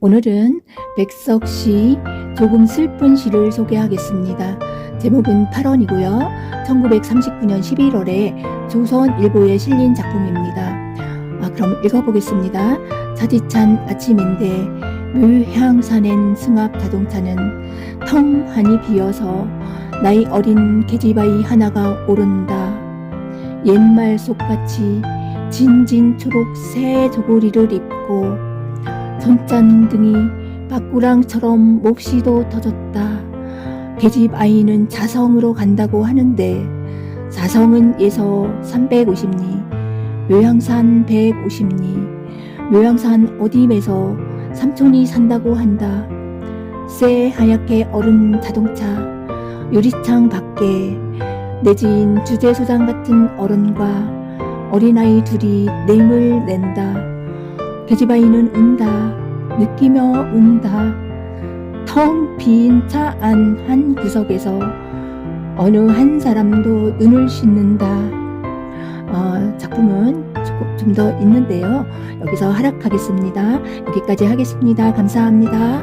오늘은 백석 시 조금 슬픈 시를 소개하겠습니다. 제목은 8원이고요. 1939년 11월에 조선일보에 실린 작품입니다. 아, 그럼 읽어보겠습니다. 차디찬 아침인데 묘향산엔 승합 자동차는 텅하니 비어서 나이 어린 계집아이 하나가 오른다. 옛말 속같이 진진 초록 새 저고리를 입고 손짠등이 바꾸랑처럼 몹시도 터졌다. 계집 아이는 자성으로 간다고 하는데 자성은 예서 350리, 묘향산 150리, 묘향산 어디에서 삼촌이 산다고 한다. 새 하얗게 얼은 자동차, 유리창 밖에 내진 주제소장 같은 어른과 어린아이 둘이 냄을 낸다. 계집아이는 운다. 느끼며 운다. 텅 빈 차 안 한 구석에서 어느 한 사람도 눈을 씻는다. 어, 작품은 좀 더 있는데요. 여기서 하락하겠습니다. 여기까지 하겠습니다. 감사합니다.